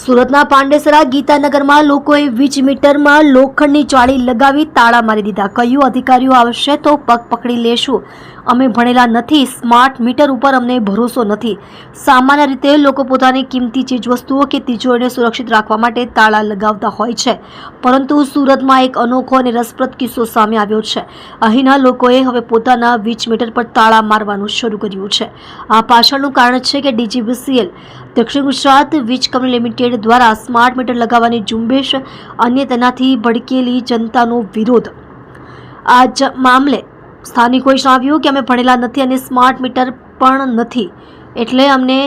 સુરતના પાંડેસરા ગીતાનગરમાં લોકોએ વીજ મીટરમાં લોખંડની જાળી લગાવી તાળા મારી દીધા. કહ્યું, અધિકારીઓ આવશે તો પગ પકડી લેશું. અમે ભણેલા નથી. સ્માર્ટ મીટર ઉપર અમને ભરોસો નથી. સામાન્ય રીતે લોકો પોતાની કિંમતી ચીજવસ્તુઓ કે તિજોરીને સુરક્ષિત રાખવા માટે તાળા લગાવતા હોય છે. પરંતુ સુરતમાં એક અનોખો અને રસપ્રદ કિસ્સો સામે આવ્યો છે. અહીંના લોકોએ હવે પોતાના વીજ મીટર પર તાળા મારવાનું શરૂ કર્યું છે. આ પાછળનું કારણ છે કે ડીજીબીસીએલ દક્ષિણ ગુજરાત વીજ કંપની લિમિટેડ દ્વારા સ્માર્ટ મીટર લગાવવાની ઝુંબેશ અને તેનાથી ભડકેલી જનતાનો વિરોધ. આ જ મામલે સ્થાનિકોએ જણાવ્યું કે અમે ભણેલા નથી અને સ્માર્ટ મીટર પણ નથી. એટલે અમને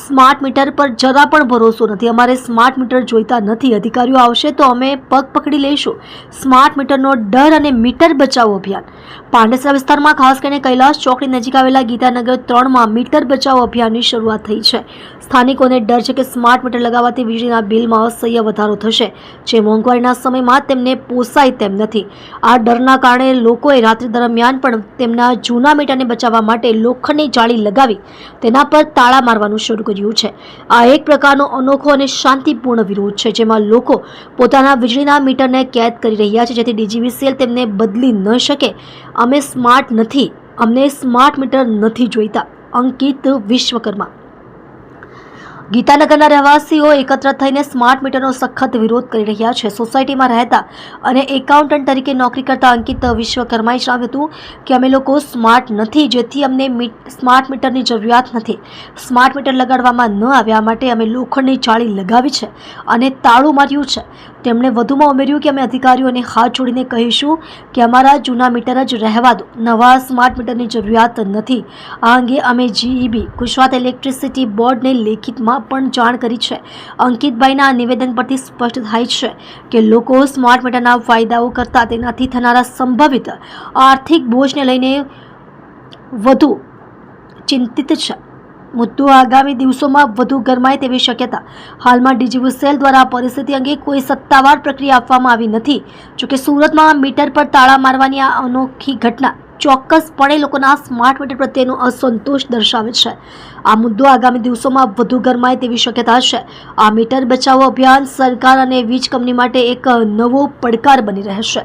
સ્માર્ટ મીટર પર જરા પણ ભરોસો નથી. અમારે સ્માર્ટ મીટર જોઈતા નથી. અધિકારીઓ આવશે તો અમે પગ પકડી લઈશું. સ્માર્ટ મીટરનો ડર અને મીટર બચાવો અભિયાન. પાંડેસરા વિસ્તારમાં ખાસ કરીને કૈલાસ ચોકડી નજીક આવેલા ગીતાનગર ત્રણમાં મીટર બચાવો અભિયાનની શરૂઆત થઈ છે. સ્થાનિકોને ડર છે કે સ્માર્ટ મીટર લગાવવાથી વીજળીના બિલમાં અસહ્ય વધારો થશે, જે મોંઘવારીના સમયમાં તેમને પોસાય તેમ નથી. આ ડરના કારણે લોકોએ રાત્રિ દરમિયાન પણ તેમના જૂના મીટરને બચાવવા માટે લોખંડની જાળી લગાવી, તેના પર તાળા મારવાનું શરૂ કર્યું છે. આ એક પ્રકારનો અનોખો અને શાંતિપૂર્ણ વિરોધ છે, જેમાં લોકો પોતાના વીજળીના મીટરને કેદ કરી રહ્યા છે, જેથી ડીજીવીસીએલ તેમને બદલી ન શકે. અમે સ્માર્ટ નથી, અમને સ્માર્ટ મીટર નથી જોઈતા. અંકિત વિશ્વકર્મા ગીતાનગરના રહેવાસીઓ એકત્ર થઈને સ્માર્ટ મીટરનો સખત વિરોધ કરી રહ્યા છે. સોસાયટીમાં રહેતા અને એકાઉન્ટન્ટ તરીકે નોકરી કરતા અંકિત વિશ્વકર્માએ જણાવ્યું હતું કે અમે લોકો સ્માર્ટ નથી, જેથી અમને સ્માર્ટ મીટરની જરૂરિયાત નથી. સ્માર્ટ મીટર લગાડવામાં ન આવ્યા માટે અમે લોખંડની જાળી લગાવી છે અને તાળું માર્યું છે. તેમણે વધુમાં ઉમેર્યું કે અમે અધિકારીઓને હાથ જોડીને કહીશું કે અમારા જૂના મીટર જ રહેવા દો. નવા સ્માર્ટ મીટરની જરૂરિયાત નથી. આ અંગે અમે જીઈબી ગુજરાત ઇલેક્ટ્રિસિટી બોર્ડને લેખિતમાં પણ જાણ કરી છે. અંકિતભાઈના નિવેદન પરથી સ્પષ્ટ થાય છે કે લોકો સ્માર્ટ મીટરના ફાયદાઓ કરતાં તેનાથી થનારા સંભવિત આર્થિક બોજને લઈને વધુ ચિંતિત છે. મુદ્દો આગામી દિવસોમાં વધુ ગરમાય તેવી શક્યતા. હાલમાં ડીજીવીસીએલ દ્વારા પરિસ્થિતિ અંગે કોઈ સત્તાવાર પ્રક્રિયા આપવામાં આવી નથી. જોકે સુરતમાં મીટર પર તાળા મારવાની આ અનોખી ઘટના ચોક્કસપણે લોકોના સ્માર્ટ મીટર પ્રત્યેનો અસંતોષ દર્શાવે છે. આ મુદ્દો આગામી દિવસોમાં વધુ ગરમાય તેવી શક્યતા છે. આ મીટર બચાવો અભિયાન સરકાર અને વીજ કંપની માટે એક નવો પડકાર બની રહેશે.